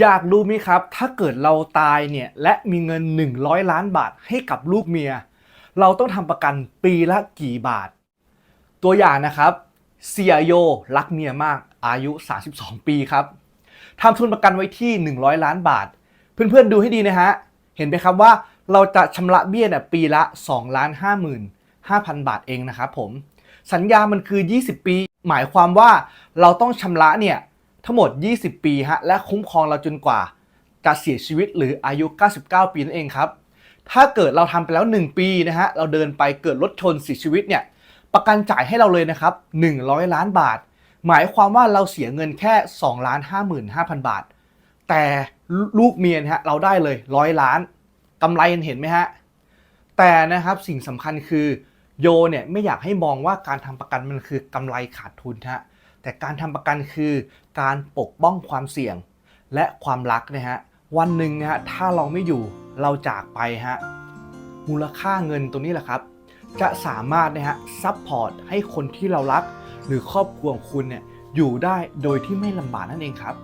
อยากรู้ไหมครับ ถ้าเกิดเราตายเนี่ยและมีเงิน 100 ล้านบาทให้กับลูกเมีย เราต้องทำประกันปีละกี่บาท ตัวอย่างนะครับเสียโยรักเมียมากอายุ 32 ปีครับทำทุนประกันไว้ที่ 100 ล้านบาท เพื่อนๆดูให้ดีนะฮะ เห็นไหมครับว่าเราจะชำระเบี้ยเนี่ยปีละ2ล้าน5 5 0 0 0 บาทเองนะครับผม สัญญามันคือ 20 ปี หมายความว่าเราต้องชำระเนี่ย ทั้งหมด 20 ปีฮะและคุ้มครองเราจนกว่าจะเสียชีวิตหรืออายุ 99 ปีนั่นเองครับ ถ้าเกิดเราทำไปแล้ว 1 ปีนะฮะเราเดินไปเกิดรถชนเสียชีวิตเนี่ยประกันจ่ายให้เราเลยนะครับ 100 ล้านบาท หมายความว่าเราเสียเงินแค่2ล้าน55,000 บาท แต่ลูกเมียนะฮะเราได้เลยร้อยล้านกำไรเห็นไหมฮะแต่นะครับสิ่งสำคัญคือโยเนี่ยไม่อยากให้มองว่าการทำประกันมันคือกำไรขาดทุนฮะ แต่การทำประกันคือการปกป้องความเสี่ยงและความรักนะฮะวันหนึ่งนะฮะถ้าเราไม่อยู่เราจากไปฮะมูลค่าเงินตรงนี้แหละครับ จะสามารถนะฮะซัพพอร์ตให้คนที่เรารัก หรือครอบครัวของคุณเนี่ยอยู่ได้โดยที่ไม่ลำบากนั่นเองครับ